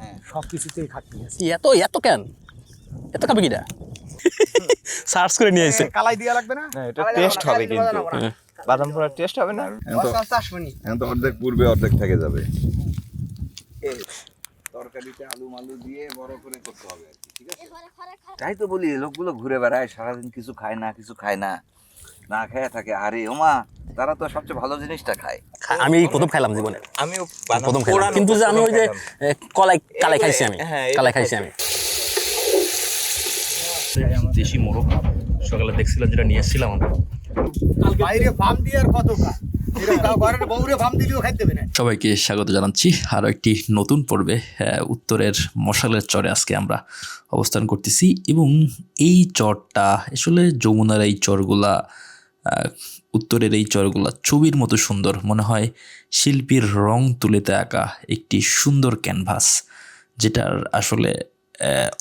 হ্যাঁ। সব কিছুতেই খাটনি আছে। এত এত কেন? এত খাবে কিটা? সার্চ করে নিয়ে কালাই দিয়া লাগবে না? এটা টেস্ট হবে কিন্তু। বাদাম পোড়ার টেস্ট হবে না? এখন তো এখন তো অর্ধেক পূর্বে অর্ধেক থেকে যাবে। তরকারিতে আলু মালু দিয়ে বড় করে করতে হবে আর কি, ঠিক আছে? তাই তো বলি লোকগুলো ঘুরে বেড়ায় সারাদিন কিছু খায় না কিছু খায় না। না খেয়ে থাকে। আরে ওমা তারা তো সবচেয়ে ভালো জিনিসটা খায়। আমি এই প্রথম খাইলাম জীবনে। আমিও প্রথম খাইলাম। কিন্তু যে আমি ওই যে কলাই কালাই খাইছি আমি। হ্যাঁ, কালাই খাইছি আমি। দেশি মোরগ। সকালে দেখছিলাম যেটা নিয়ে এসেছিলাম আমরা। বাইরে ফার্ম দিয়ে আর কত না। সবাইকে স্বাগত জানাচ্ছি। আরও একটি নতুন পর্বে উত্তরের মশালের চরে আজকে আমরা অবস্থান করতেছি। এবং এই চরটা আসলে যমুনার এই চরগুলা উত্তরের এই চরগুলা ছবির মতো সুন্দর। মনে হয় শিল্পীর রং তুলেতে আঁকা একটি সুন্দর ক্যানভাস, যেটার আসলে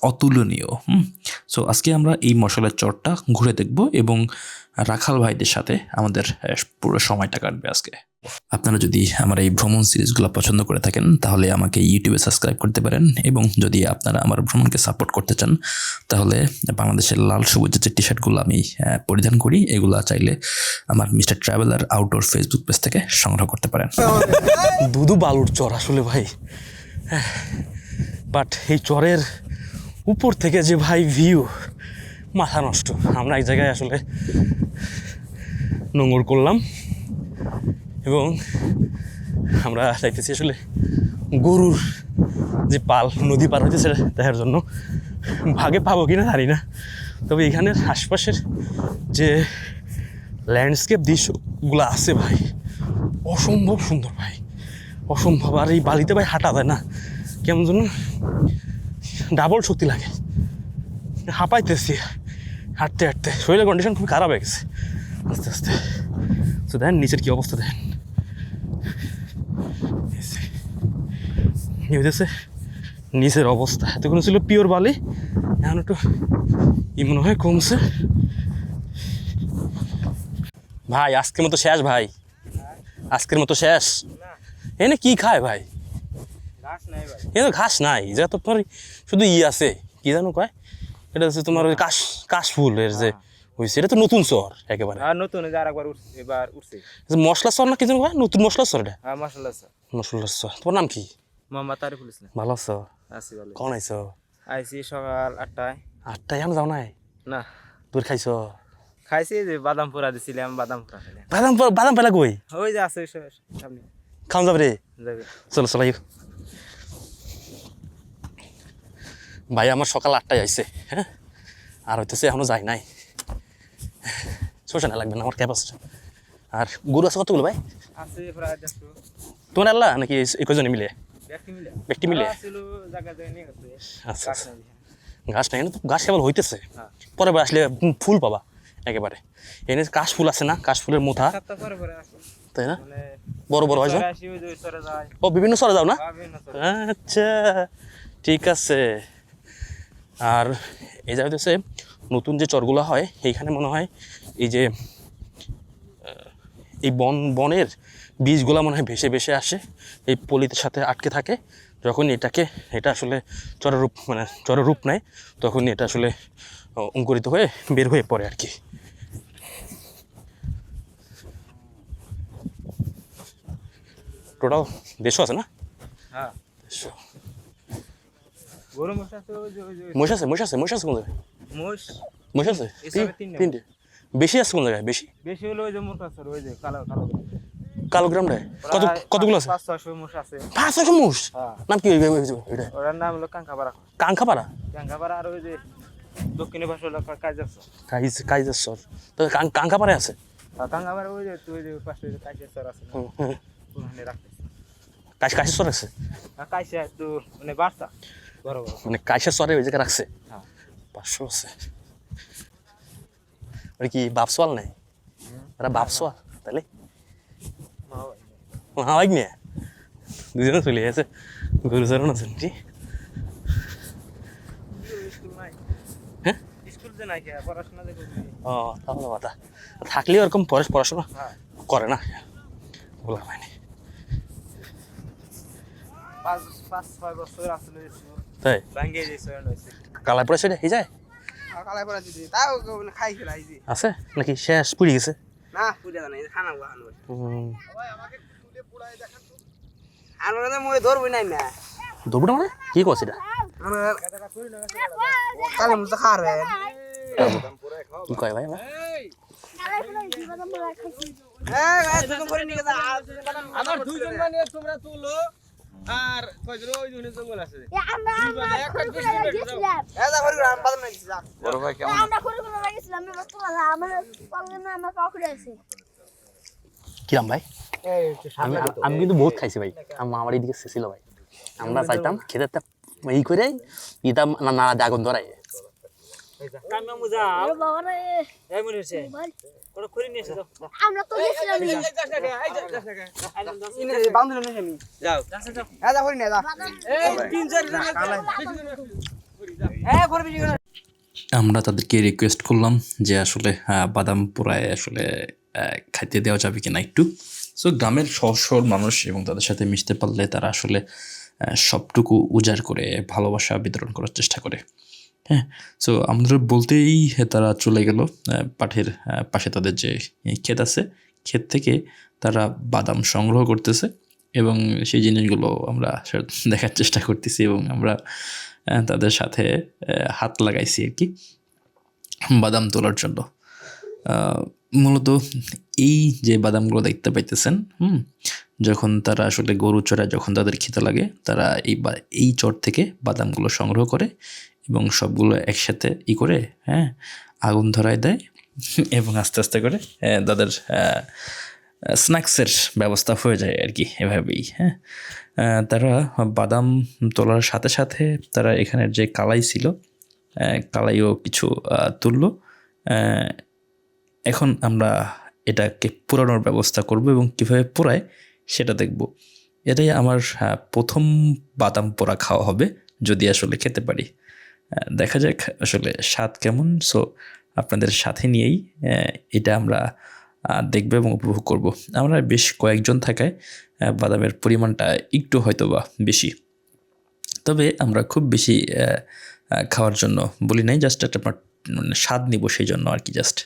অতুলনীয়। হুম? সো আজকে আমরা এই মশলার চরটা ঘুরে দেখব এবং রাখাল ভাইদের সাথে আমাদের পুরো সময়টা কাটবে আজকে। আপনারা যদি আমার এই ভ্রমণ সিরিজগুলো পছন্দ করে থাকেন, তাহলে আমাকে ইউটিউবে সাবস্ক্রাইব করতে পারেন এবং যদি আপনারা আমার ভ্রমণকে সাপোর্ট করতে চান, তাহলে বাংলাদেশের লাল সবুজের যে টি শার্টগুলো আমি পরিধান করি, এগুলো চাইলে আমার mister traveller outdoor Facebook page থেকে সংগ্রহ করতে পারেন। দুদু বালুর চর আসলে ভাই। বাট এই চরের উপর থেকে যে ভাই ভিউ মাথা নষ্ট। আমরা এক জায়গায় আসলে নোংর করলাম। এবং আমরা চাইতেছি আসলে গরুর যে পাল নদী পার হচ্ছে সেটা দেখার জন্য ভাগে পাবো কিনা জানি না। তবে এখানের আশপাশের যে ল্যান্ডস্কেপ দৃশ্যগুলো আছে ভাই, অসম্ভব সুন্দর ভাই। অসম্ভব, আর এই বালিতে ভাই হাঁটা যায় না। কেমন যেন ডাবল শক্তি লাগে। হাঁপাইতেছি হাঁটতে হাঁটতে। শরীরের কন্ডিশন খুব খারাপ হয়ে গেছে। আস্তে আস্তে। তো দেখেন, নিচের কী অবস্থা দেখেন এই হইতেছে? নিচের অবস্থা। এতক্ষণ ছিল পিওর বালি এখন একটু ই মনে হয় কমছে। ভাই আজকের মতো শেষ ভাই। আজকের মতো শেষ। এনে কি খায় ভাই? এ তো ঘাস নাই যে তো তোমার শুধু ই আছে। কি জানো কয়? এটা হচ্ছে তোমার ওই কাশ কাশফুল এর যে হয়েছে এটা তো নতুন চর একেবারে। আর নতুন যে আরেকবার উঠছে এবার উঠছে মশলা চর না কি জানো কয়? নতুন মশলা চর এটা? আর মশলা আছে মশলা চর। তোমার নাম কি? মোহাম্মদ তারিফুল ইসলাম। ভালো আছো? আছি ভালো। কখন আইছো? আইসি সকাল আটটায়। আটটায়? এখন যাও নাই? না। তোর খাইছো? খাইছি যে বাদাম পোড়া দিছিলাম বাদাম পোড়া বাদাম পা- বাদাম পেলা কই? ওই যে আছে সামনে। খাওয়া যাবে রে। যাবে। চলো চলো ভাই আমার সকাল আটটায় আইছে হ্যাঁ? আর হইতেছে এখনও যাই নাই। শোষণ লাগবে না আমার আছে। আর গরু আছে কতগুলো ভাই? আছে প্রায় তোমার আল্লাহ নাকি এই কজনে মিলে? ব্যক্তি মিলে। আচ্ছা আচ্ছা। ঘাস নাই তো ঘাস কেবল হইতেছে। হ্যাঁ। পরে আসলে ফুল পাবা একেবারে। এনে কাশ ফুল আছে না? কাশ ফুলের মোথা। তাই না? মানে বড় বড় হয় ও বিভিন্ন সরে যাও না? চরে। আচ্ছা ঠিক আছে। আর এই জায়গাতে হচ্ছে নতুন যে চরগুলো হয় এইখানে মনে হয় এই যে এই বন বনের বীজগুলো মনে হয় ভেসে ভেসে আসে। এই পলিতের সাথে আটকে থাকে যখন এটাকে এটা আসলে চররূপ মানে চররূপ নেয় তখন এটা আসলে অঙ্কুরিত হয়ে বের হয়ে পড়ে আর কি টোটাল দেড়শো আছে না? হ্যাঁ। দেড়শো। মোষ আছে ওই যে ওই যে মহিষ আছে মহিষ আছে কোন জায়গায়? মোষ। আছে? তিন- তিনটে। তিনটে। বেশি আছে কোন জায়গায়? বেশি? বেশি হলো ওই যে মোট আছে ওই যে কালো কালো। কালো গ্রামটায় কত কতগুলো আছে? পাঁচ ছয়শো মোষ হ্যাঁ। নাম কি ওইটা ওটার নাম হলো কাঙ্কাপাড়া কাঙ্খাপাড়া? কাঙ্কাপাড়া আর ওই যে দক্ষিণে পাশে হলো আছে কাইজ কাইজেশ্বর তো কাং- কাঙ্খাপাড়ায় আছে? কাঙ্কাপাড়া ওই যে ওই যে পাশে আছে। ওখানে রাখতেছে। কাশ আছে? কাইসা একটু মানে বার্তা। বড় বড়। মানে কাশেশ্বরে ওই জায়গায় রাখছে? হ্যাঁ। পাঁচশো আছে। ওটা কি বাপসওয়াল নাই? ওরা বাপসওয়াল তাহলে। মামাইক নিয়ে দুজনে চলে গেছে। গরু চরণ আছেন জি স্কুল হ্যাঁ? ও তাহলে কথা। থাকলেও এরকম পরে পড়াশোনা হ্যাঁ করে না। বলা হয়নি তাই? কালাই পড়ে সেটা যায়? পড়া খেলাই আছে? নাকি শেষ পুড়ে গেছে? না পুজা নাই খানা না মই ধরবই নাই না ধরবো না মানে? কি করছে এটা? আমরা কালে মুজ খার। কি কয় ভাই আমার করে আমার দুইজন মানে তোমরা তুলো আর কয়জন ওই দুইজন জঙ্গল আছে। এই যা করে আম বাদ নাই যা। বড় ভাই কেমন? কিরাম ভাই? আমি আমি কিন্তু বহুত খাইছি ভাই। আমার আমার এইদিকে ছিল ভাই। আমরা চাইতাম খেতে এই করে দিতাম না আগুন ধরাই আমরা তাদেরকে রিকোয়েস্ট করলাম যে আসলে বাদাম পোড়ায় আসলে খাইতে দেওয়া যাবে কিনা একটু। সো গ্রামের সহজ মানুষ এবং তাদের সাথে মিশতে পারলে তারা আসলে সবটুকু উজাড় করে ভালোবাসা বিতরণ করার চেষ্টা করে। হ্যাঁ সো আমাদের বলতেই তারা চলে গেল পাঠের পাশে তাদের যে ক্ষেত আছে, ক্ষেত থেকে তারা বাদাম সংগ্রহ করতেছে এবং সেই জিনিসগুলো আমরা দেখার চেষ্টা করতেছি এবং আমরা তাদের সাথে হাত লাগাইছি আর কি, বাদাম তোলার জন্য। মূলত এই যে বাদামগুলো দেখতে পাইতেছেন, হুম, যখন তারা আসলে গরু চড়ায় যখন তাদের খেতে লাগে, তারা এই এই চর থেকে বাদামগুলো সংগ্রহ করে এবং সবগুলো একসাথে ই করে হ্যাঁ আগুন ধরায় দেয় এবং আস্তে আস্তে করে তাদের স্ন্যাক্সের ব্যবস্থা হয়ে যায় আর কি এভাবেই হ্যাঁ। তারা বাদাম তোলার সাথে সাথে তারা এখানের যে কালাই ছিল কালাইও কিছু তুললো এখন আমরা এটাকে পোড়ানোর ব্যবস্থা করব এবং কীভাবে পোড়ায় সেটা দেখব। এটাই আমার প্রথম বাদাম পোড়া খাওয়া হবে যদি আসলে খেতে পারি। দেখা যাক আসলে স্বাদ কেমন। সো আপনাদের সাথে নিয়েই এটা আমরা দেখব এবং উপভোগ করব। আমরা বেশ কয়েকজন থাকায় বাদামের পরিমাণটা একটু হয়তো বা বেশি। তবে আমরা খুব বেশি খাওয়ার জন্য বলি নাই, জাস্ট একটা আপনার মানে স্বাদ নিব সেই জন্য আর কি, জাস্ট।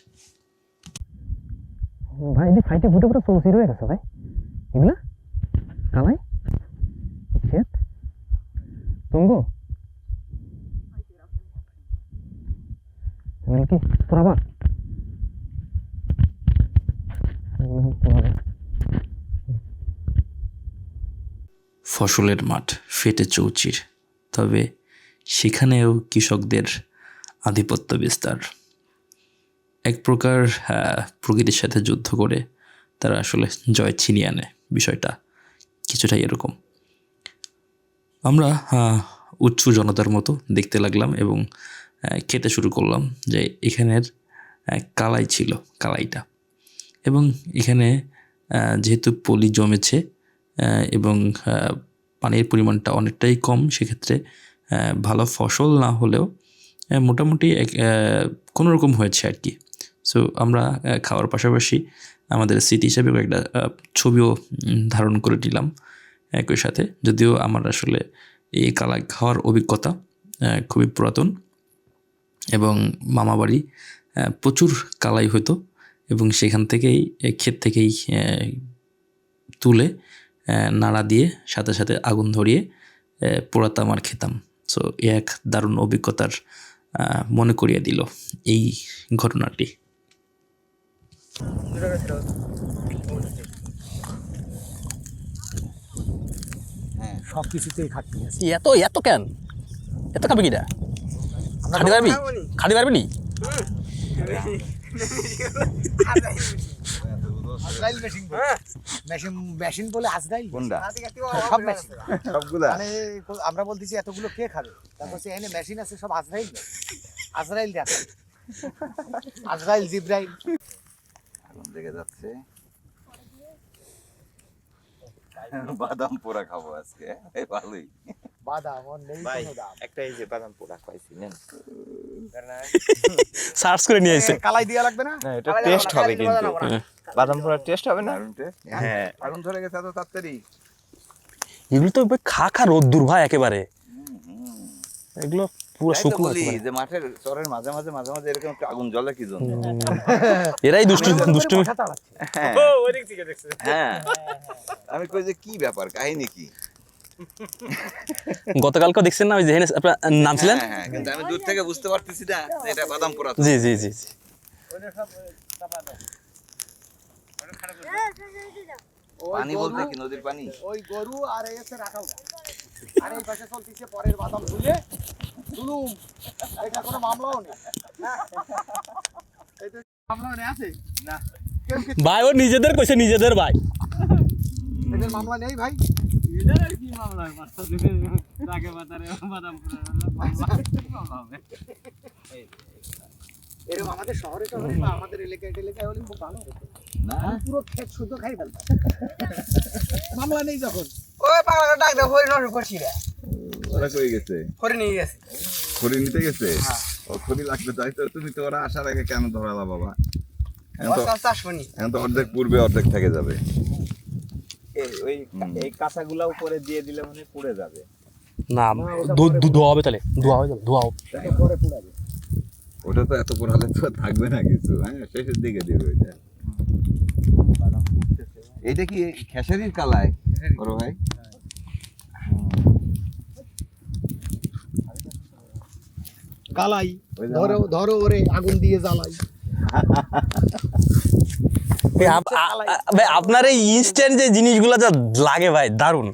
ভাই এদিকে ফাইটে ফুটে পুরো চৌচি রয়ে গেছে ভাই। এগুলা? কালাই ক্ষেত তুঙ্গো? এগুলো কি তোরাবার ফসলের মাঠ ফেটে চৌচির, তবে সেখানেও কৃষকদের আধিপত্য বিস্তার। এক প্রকার প্রকৃতির সাথে যুদ্ধ করে তারা আসলে জয় ছিনিয়ে আনে বিষয়টা। কিছুটা এরকম। আমরা উচ্চ জনতার মতো দেখতে লাগলাম এবং খেতে শুরু করলাম যে এখানের কালাই ছিল, কালাইটা। এবং এখানে যেহেতু পলি জমেছে এবং পানির পরিমাণটা অনেকটাই কম, সেক্ষেত্রে ভালো ফসল না হলেও মোটামুটি এক- কোনো রকম হয়েছে আর কি। সো আমরা খাওয়ার পাশাপাশি আমাদের স্মৃতি হিসেবে একটা ছবিও ধারণ করে নিলাম একই সাথে। যদিও আমার আসলে এই কালাই খাওয়ার অভিজ্ঞতা খুবই পুরাতন এবং মামাবাড়ি আহ, প্রচুর কালাই হতো এবং সেখান থেকেই ক্ষেত থেকেই তুলে নাড়া দিয়ে সাথে সাথে আগুন ধরিয়ে পোড়াতাম আর খেতাম। সো এক দারুণ অভিজ্ঞতার মনে করিয়ে দিল এই ঘটনাটি। সব কিছুতেই খাটনি আছে। এত এত কেন? এত খাবে কিটা? খাটি পারবি? খাটি পারবি নি? মেশিন মেশিন মেশিন বলে আজরাইল। সব মেশিন সবগুলা? মানে আমরা বলতেছি এতগুলো কে খাবে? তারপর সে এনে মেশিন আছে সব আজরাইল। আজরাইল দেখ আজরাইল জিব্রাইল। আগুন লেগে যাচ্ছে। বাদাম পোড়া খাব আজকে। এই ভালোই। বাদাম ওর নেই কোনো দাম। একটা এই যে বাদাম পোড়া খাইছি নেন। সার্চ করে নিয়ে কালাই দিয়া লাগবে না? না এটা টেস্ট হবে কিন্তু। বাদাম পোড়ার টেস্ট হবে না। হ্যাঁ। আগুন ধরে গেছে এত তাড়াতাড়ি। এগুলো তো খা খা রোদ্দুর ভাই একেবারে। এগুলো পুরো শুকনো যে মাঠের চরের মাঝে মাঝে মাঝে মাঝে এরকম একটু আগুন জ্বলে কি জন্য? এরাই দুষ্টু দুষ্টু হ্যাঁ। দেখছে। হ্যাঁ। আমি কই যে কি ব্যাপার কাহিনী কি? গতকালকে দেখছেন না ওই যেখানে আপনার নামছিলেন হ্যাঁ হ্যাঁ কিন্তু আমি দূর থেকে বুঝতে পারতেছি না এটা বাদাম পোড়া জি জি জি জি। পানি বলতে কি নদীর পানি? ওই গরু আর এই রাখাল আর এই পাশে চলতেছে পরের বাদাম তুলে তুলুম এটা কোনো মামলাও নেই। মামলাও নেই আছে? না। কেউ কি ভাই ও নিজেদের কইছে নিজেদের ভাই। এদের মামলা নেই ভাই? এরকম আমাদের শহরে শহরে বা আমাদের এলাকায় এলাকায় হলে খুব ভালো হতো। না? পুরো ক্ষেত শুদ্ধ খাই ফেলতাম। মামলা নেই যখন। ওই পাগলা ডাক দাও হরি করছি রে। ওরা কই গেছে। হরি নিয়ে গেছে। খড়ি নিতে গেছে? ও খড়ি লাগবে তাই তো তুমি তো ওরা আসার আগে কেন ধরালা বাবা? এখন তো অর্ধেক পূর্বে অর্ধেক থেকে যাবে। ওই এই কাঁচাগুলা উপরে দিয়ে দিলে মানে পুড়ে যাবে। না ধোয়া হবে তাহলে। ধোয়া হবে ধোয়া হবে পরে ওটা তো এত পোড়ালে তো থাকবে না কিছু হ্যাঁ? শেষের দিকে দিবে ওইটা। এইটা কি খেসারির কালায়? বড় ভাই? কালাই ওই যে ধরো ধরো ওরে আগুন দিয়ে জ্বালাই। ভাই আপনার এই ইনস্ট্যান্ট যে জিনিসগুলো যা লাগে ভাই দারুণ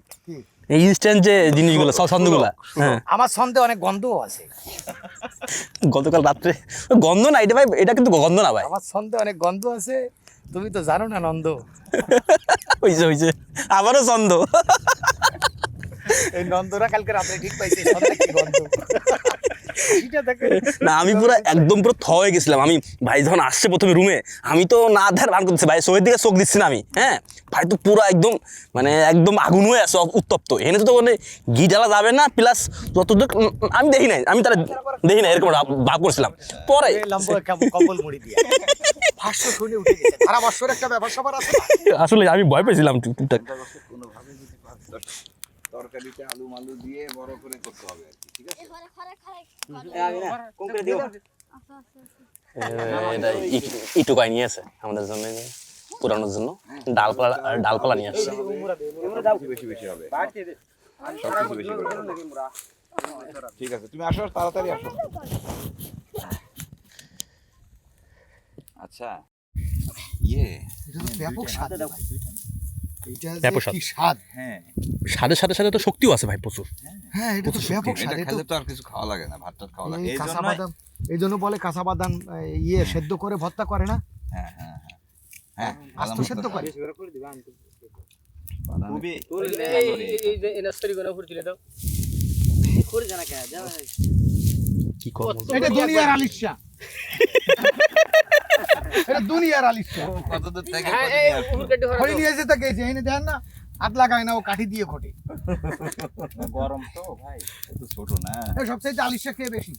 এই ইনস্ট্যান্ট যে জিনিসগুলো ছন্দগুলা হ্যাঁ। আমার সন্দেহ অনেক গন্ধও আছে। গতকাল রাত্রে গন্ধ না এটা ভাই এটা কিন্তু গন্ধ না ভাই। আমার সন্দেহ অনেক গন্ধ আছে তুমি তো জানো না নন্দ। হইছে হইছে। আবারও ছন্দ এই নন্দরা কালকে রাত্রে ঠিক পাইছে না আমি পুরো একদম পুরো থ হয়ে গেছিলাম। আমি ভাই যখন আসছে প্রথমে রুমে আমি তো না ধার ভান করতেছি ভাই শোয়ের দিকে চোখ দিচ্ছি না আমি হ্যাঁ? ভাই তো পুরো একদম মানে একদম আগুন হয়ে আছে উত্তপ্ত। এনে তো মানে ঘি যাবে না প্লাস যতদূর আমি দেখি নাই আমি তারা দেখি নাই এরকম ভাব- করছিলাম। পরে না? আসলে আমি ভয় পেয়েছিলাম টুক- টুকটাক। তরকারিতে আলু মালু দিয়ে বড় করে করতে হবে আর কি ঠিক আছে? দিও। নিয়ে আছে আমাদের জন্য পুরানোর জন্য। ডালপালা ডালপালা নিয়ে আসছে বেশি বেশি হবে। সবকিছু বেশি করে ঠিক আছে তুমি আসো তাড়াতাড়ি আসো। আচ্ছা। ইয়ে এটা তো ব্যাপক স্বাদ ভাই। এটা যে কি স্বাদ। হ্যাঁ। স্বাদের সাথে সাথে তো শক্তিও আছে ভাই প্রচুর। হ্যাঁ। এটা তো ব্যাপক স্বাদ এটা খেলে তো আর কিছু খাওয়া লাগে না ভাত টাত খাওয়া লাগে। এই এই কাঁচা বাদাম এই জন্য বলে কাঁচা বাদাম ইয়ে সেদ্ধ করে ভর্তা করে না? হ্যাঁ হ্যাঁ হ্যাঁ। হ্যাঁ আস্ত সেদ্ধ করে। বাদাম খুবই কি করব? এটা দুনিয়ার আলিশা। এটা দুনিয়ার আলিশা কত দূর থেকে কত নিয়ে আসলো? খড়ি নিয়ে এনে দেন না হাত লাগায় না ও কাঠি দিয়ে ঘটে গরম তো ভাই এত ছোট না। সবচেয়ে আলিশা খেয়ে বেশি?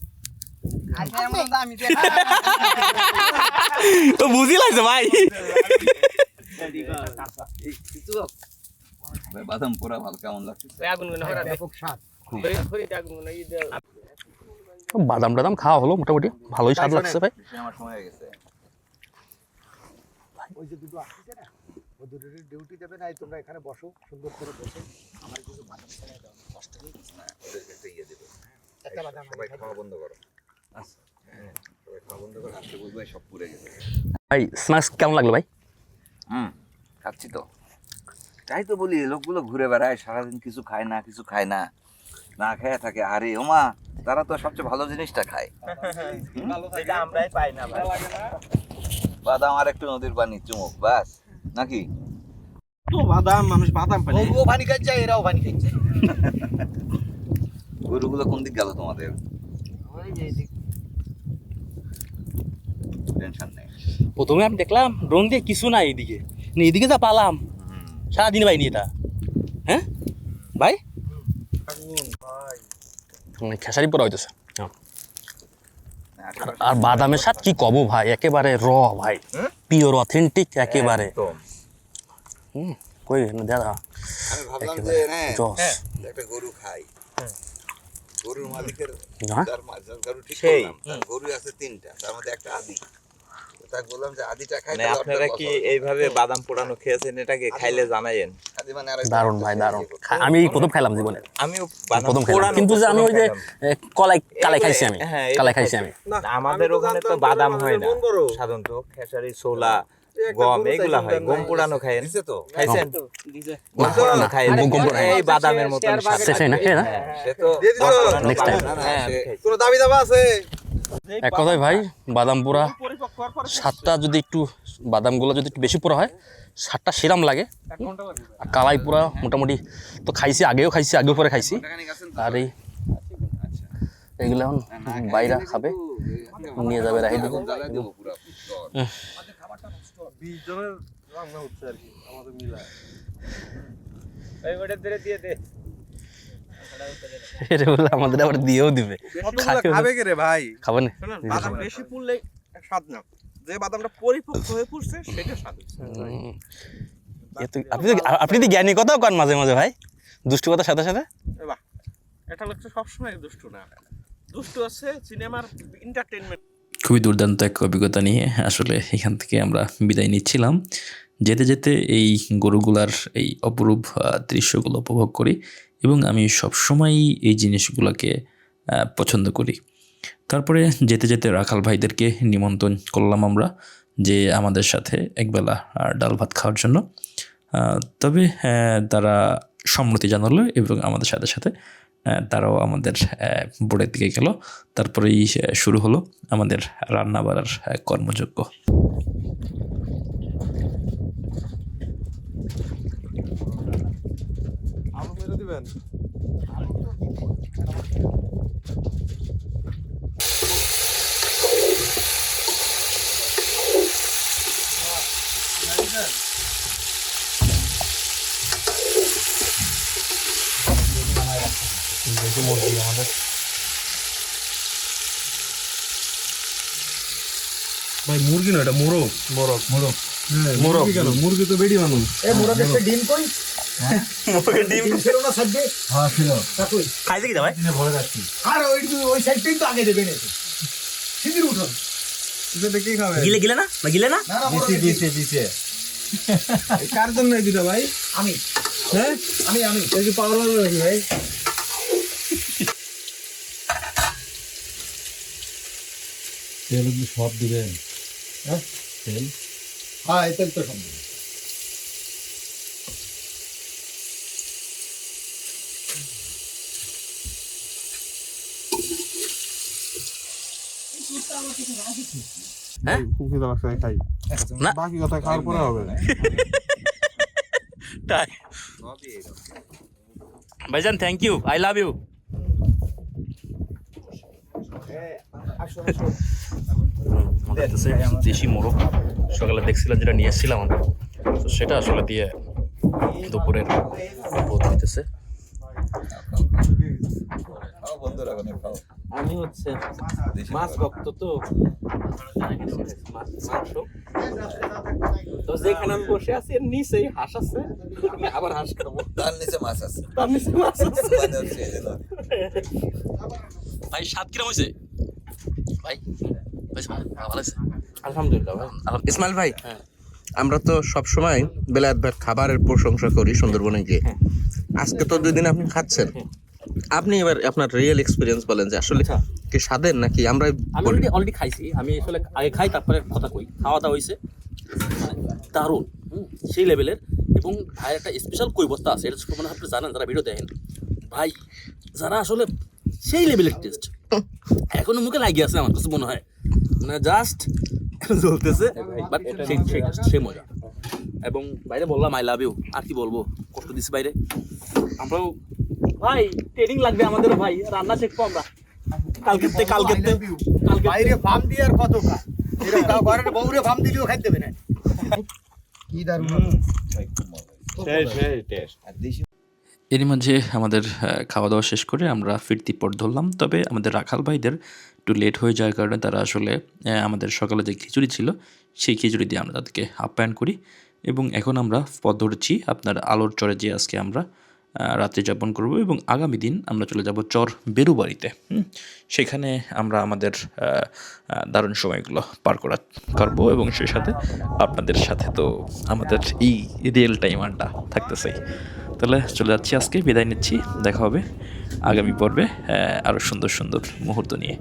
বুঝি লাগছে ভাই। ভাই, বাদাম পোড়া ভালো কেমন লাগছে বাদাম টাদাম খাওয়া হলো মোটামুটি ভালোই স্বাদ লাগছে ভাই। আমার সময় হয়ে গেছে। ওই যে দুটো আসছে না ও দুটো ডিউটি দেবে না তোমরা এখানে বসো সুন্দর করে বসে। আমার কিছু বাদাম ছেড়ে দাও কষ্ট নেই না, ওদেরকে একটা ইয়ে দেবো। একটা বাদাম সবাই খাওয়া বন্ধ করো। হ্যাঁ, সবাই খাওয়া বন্ধ করো আজকে বুঝবে সব পুড়ে গেছে। ভাই স্ন্যাক্স কেমন লাগল ভাই? হুম খাচ্ছি তো। তাই তো বলি লোকগুলো ঘুরে বেড়ায় সারাদিন কিছু খায় না কিছু খায় না। না খেয়ে থাকে আরে ওমা তারা তো সবচেয়ে ভালো জিনিসটা খায়। আমরাই পাই না? বাদাম আর একটু নদীর পানি চুমুক বাস। নাকি? তো বাদাম মানুষ বাদাম পায়। ও পানি খাচ্ছে এরাও পানি খাচ্ছে গরুগুলো কোন দিক গেল তোমাদের? টেনশন নেই। প্রথমে আমি দেখলাম ড্রোন দিয়ে কিছু নাই এইদিকে না এইদিকে যা পালাম। সারাদিন ভাই নিয়ে এটা হ্যাঁ? ভাই? মানে খেসারি পড়া হইতেছে। আর- বাদামের স্বাদ কি কব ভাই? একেবারে র ভাই। পিওর অথেন্টিক একেবারে। কই হুম, কই দাদা? আমি ভাবলাম যে হ্যাঁ জস। একটা গরু খাই। গরুর মালিকের হ্যাঁ? সেই। গরু আছে তিনটা তার মধ্যে একটা আদি। তো বললাম যে আদিটা খাই মানে আপনারা কি এইভাবে বাদাম পোড়ানো খেয়েছেন? এটাকে খাইলে জানাইয়েন। আদি মানে দারুণ ভাই দারুণ। খা- আমি প্রথম খাইলাম জীবনে। আমিও বাদাম প্রথম খাইলাম। পোড়ানো কিন্তু যে আমি ওই যে। কলাই কালাই খাইছি আমি। হ্যাঁ, কালাই খাইছি খাইছি। আমি। আমাদের ওখানে তো বাদাম হয় না সাধারণত। খেসারি ছোলা গম হয় গম পোড়ানো তো। খাইছেন। এই বাদামের না? হ্যাঁ, সে তো হ্যাঁ। কোনো দাবি দাবা আছে? এক কথায় ভাই বাদাম পোড়া স্বাদটা যদি একটু বাদামগুলো যদি একটু বেশি পোড়া হয় স্বাদটা সেরাম লাগে। আর কালাই পোড়া মোটামুটি তো খাইছি আগেও খাইছি আগেও পরে খাইছি। আর এই এইগুলো এখন বাইরা খাবে নিয়ে যাবে রাহি দিবে জ্বালায় দেবো পুরো এই ওটা ধরে দিয়ে দে। এটা আমাদের আবার দিয়েও দিবে। খাবে কে রে ভাই? খাবে না। বাদাম বেশি পুড়লে স্বাদ না। যে বাদামটা পরিপক্ক হয়ে পুড়ছে সেটা স্বাদ হচ্ছে। আপনি তো আপনি তো জ্ঞানী কথাও কন মাঝে মাঝে ভাই। দুষ্টু কথার সাথে সাথে। বাহ এটা লোক সবসময় দুষ্টু না। দুষ্টু আছে সিনেমার এন্টারটেনমেন্ট খুবই দুর্দান্ত এক অভিজ্ঞতা নিয়ে আসলে এখান থেকে আমরা বিদায় নিচ্ছিলাম। যেতে যেতে এই গরুগুলার এই অপরূপ দৃশ্যগুলো উপভোগ করি এবং আমি সবসময়ই এই জিনিসগুলোকে পছন্দ করি। তারপরে যেতে যেতে রাখাল ভাইদেরকে নিমন্ত্রণ করলাম আমরা যে আমাদের সাথে একবেলা ডাল ভাত খাওয়ার জন্য। তবে তারা সম্মতি জানালো এবং আমাদের সাথে সাথে তারাও আমাদের বোর্ডের দিকে গেল। তারপরেই শুরু হলো আমাদের রান্না বাড়ার আহ, কর্মযজ্ঞ। দিবেন ভাই মুরগি না এটা মোরগ। মোরগ। মোরগ। মোরগ কেন? মুরগি তো বেডি মানুষ। এ মোরগ একটা ডিম কই? মোরগের ডিম ডিম ছিল না সাইডে? হ্যাঁ ছিল। কই? খাইছে কি ভাই? আর ওই ওই সাইডটাই তো আগে দেবে না সিঁদুর উঠুন। এটা কি খাবে? গিলে গিলে না? না গিলে না? না না দিছে দিছে কার জন্য এই ভাই? আমি। হ্যাঁ? আমি আমি। এই কি পাওয়ার হবে নাকি ভাই হ্যাঁ? এই তেল তো সম্ভব কুকি দাও খাই না। বাকি কথা খাওয়ার পরে হবে ভাইজান thank you I love you দেশি মোরগ। সকালে দেখছিলাম যেটা নিয়ে এসেছিলাম আমরা। তো সেটা আসলে দিয়ে দুপুরের বোধ হইতেছে। আমি হচ্ছে মাছ ভক্ত তো। মাছ তো যেখানে আমি বসে আছি এর নিচেই হাঁস আছে। আমি আবার হাঁস খাব। তার নিচে মাছ আছে। তার নিচে মাছ আছে। মানে। ভাই সাত কিরম হয়েছে ভাই আলহামদুলিল্লাহ ভাই। ইসমাইল ভাই আমরা তো সব সময় বেলায়েত ভাই খাবারের প্রশংসা করি সুন্দরবনে গিয়ে। আজকে তো দুই দিন আপনি খাচ্ছেন। আপনি এবার আপনার রিয়েল এক্সপিরিয়েন্স বলেন যে আসলে কি স্বাদের নাকি আমরা আমি অলরেডি খাইছি। আমি আসলে আগে খাই তারপরে কথা কই। খাওয়া দাওয়া হয়েছে মানে দারুণ। সেই লেভেলের এবং ভাই একটা স্পেশাল কৈবত্তা আছে এটা মনে হয় আপনি জানেন যারা ভিডিও দেখেন। ভাই যারা আসলে সেই লেভেলের টেস্ট এখনও মুখে লাগিয়ে আছে আমার কাছে মনে হয়। মানে জাস্ট চলতেছে বাট সেই সেই সেই মজা এবং বাইরে বললাম আই লাভ ইউ আর কি বলব কষ্ট দিছি বাইরে আমরাও ভাই ট্রেনিং লাগবে আমাদেরও ভাই রান্না শিখব আমরা কালকে কালকে কালকে বাইরে ফার্ম দিয়ে আর কত খা এরকম ঘরের বউরে ফার্ম দিলেও খাইতে দেবে না কি দারুণ সেই সেই টেস্ট আর দেশি এরই মাঝে আমাদের খাওয়া দাওয়া শেষ করে আমরা ফিরতি পথ ধরলাম। তবে আমাদের রাখাল ভাইদের একটু লেট হয়ে যাওয়ার কারণে তারা আসলে আমাদের সকালে যে খিচুড়ি ছিল, সেই খিচুড়ি দিয়ে আমরা তাদেরকে আপ্যায়ন করি। এবং এখন আমরা পথ ধরছি আপনার আলোর চরে যে আজকে আমরা রাত্রি যাপন করব এবং আগামী দিন আমরা চলে যাব চর বেরুবাড়িতে? সেখানে আমরা আমাদের দারুণ সময়গুলো পার করা, করব এবং সেই সাথে আপনাদের সাথে তো আমাদের এই রিয়েল টাইম আড্ডা থাকতেছেই তাহলে চলে যাচ্ছি আজকে, বিদায় নিচ্ছি, দেখা হবে আগামী পর্বে আরও সুন্দর সুন্দর মুহূর্ত নিয়ে